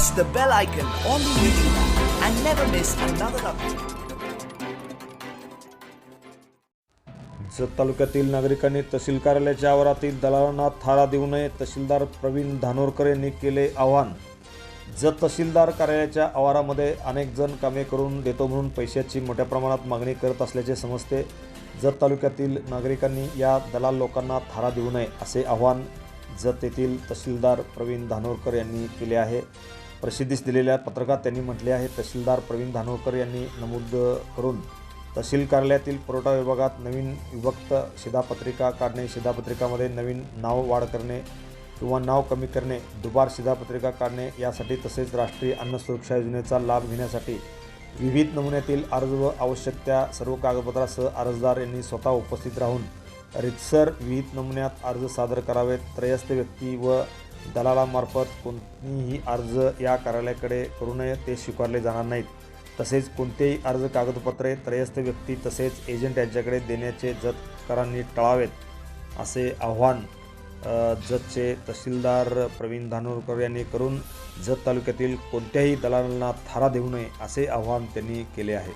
press the bell icon on the YouTube app and never miss another update. Jat तालुक्यातील नागरिकांनी तहसील कार्यालयाच्या आवारातील दलालांना थारा देऊ नये तहसीलदार प्रवीण धानोरकर यांनी केले आवाहन. जत तहसीलदार कार्यालयाच्या आवारामध्ये अनेक जण कामे करून देतो म्हणून पैशाची मोठ्या प्रमाणात मागणी करत असल्याचे समजते. जत तालुक्यातील नागरिकांनी या दलाल लोकांना थारा देऊ नये असे आवाहन जत येथील तहसीलदार प्रवीण धानोरकर यांनी केले आहे. प्रसिद्धीस दिलेल्या पत्रकात त्यांनी म्हटले आहे तहसीलदार प्रवीण धानोरकर यांनी नमूद करून तहसील कार्यालयातील पुरवठा विभागात नवीन विभक्त शिधापत्रिका काढणे शिधापत्रिकामध्ये नवीन नाव वाढ करणे किंवा नाव कमी करणे दुबार शिधापत्रिका काढणे यासाठी तसेच राष्ट्रीय अन्न सुरक्षा योजनेचा लाभ घेण्यासाठी विविध नमुन्यातील अर्ज व आवश्यक त्या सर्व कागदपत्रासह अर्जदार यांनी स्वतः उपस्थित राहून रितसर विविध नमुन्यात अर्ज सादर करावेत त्रयस्थ व्यक्ती व दलालामार्फत कोणतीही अर्ज या कार्यालयाकडे करू नये ते स्वीकारले जाणार नाहीत. तसेच कोणतेही अर्ज कागदपत्रे त्रयस्थ व्यक्ती तसेच एजंट यांच्याकडे देण्याचे जतकरांनी टाळावेत असे आव्हान जतचे तहसीलदार प्रवीण धानोरकर यांनी करून जत तालुक्यातील कोणत्याही दलालांना थारा देऊ नये असे आवाहन त्यांनी केले आहे.